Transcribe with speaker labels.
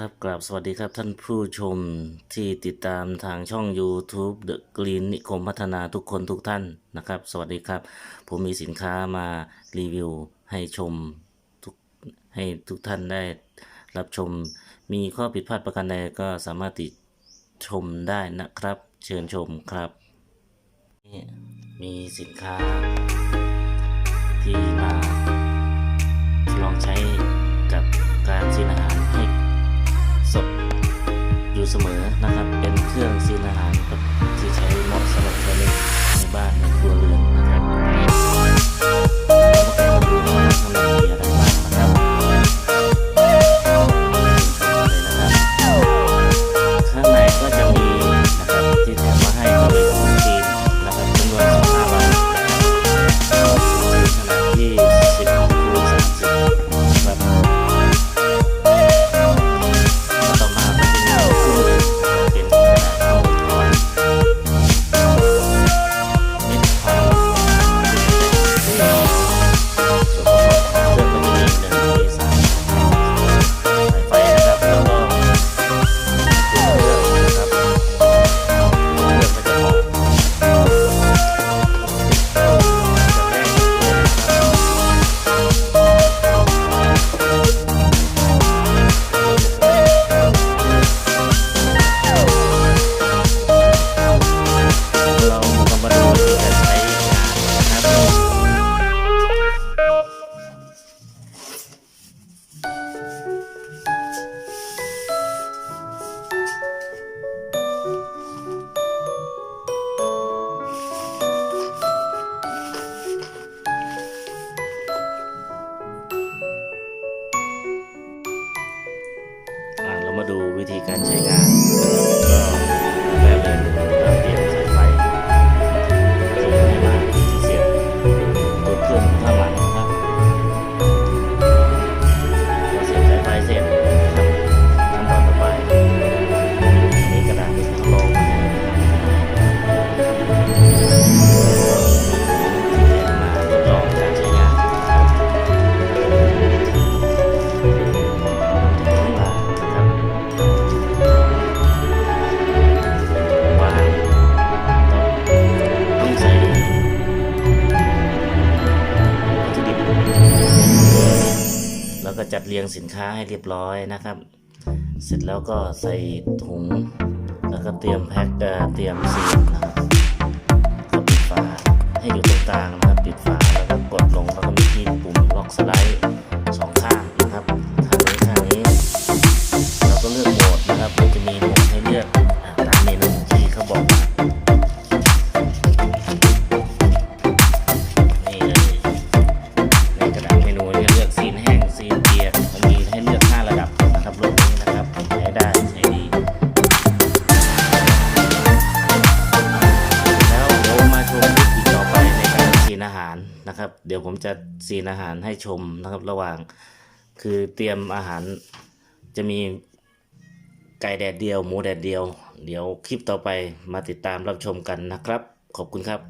Speaker 1: ครับกราบสวัสดีครับท่านผู้ชมที่ติดตามทางช่อง YouTube The Green นิคมพัฒนาทุกคนทุกท่านนะครับ สวัสดีครับ ผมมีสินค้ามารีวิวให้ชมทุกให้ทุกท่านได้รับชม มีข้อผิดพลาดประการใดก็สามารถติดชมได้นะครับ เชิญชมครับนี่มีสินค้าที่มา สมอนะครับ เป็นเครื่องซีนอาหารที่ใช้เหมาะสำหรับใช้ในบ้านในครัวเรือน ดูวิธีการใช้งานนะครับก็ แล้วก็จัดเรียงสินค้าให้เรียบร้อยนะครับ เสร็จแล้วก็ใส่ถุง แล้วก็เตรียมแพ็คเตรียมซีลนะครับก็ปิดฝาให้อยู่ตรงกลางนะครับปิดฝาแล้วก็กดลงแล้วก็มีที่ปุ่มล็อกสไลด์ารนะครับ เดี๋ยวผมจะซีนอาหารให้ชมนะครับ ระหว่างคือเตรียมอาหารจะมีไก่แดดเดียว หมูแดดเดียว เดี๋ยวคลิปต่อไปมาติดตามรับชมกันนะครับ ขอบคุณครับ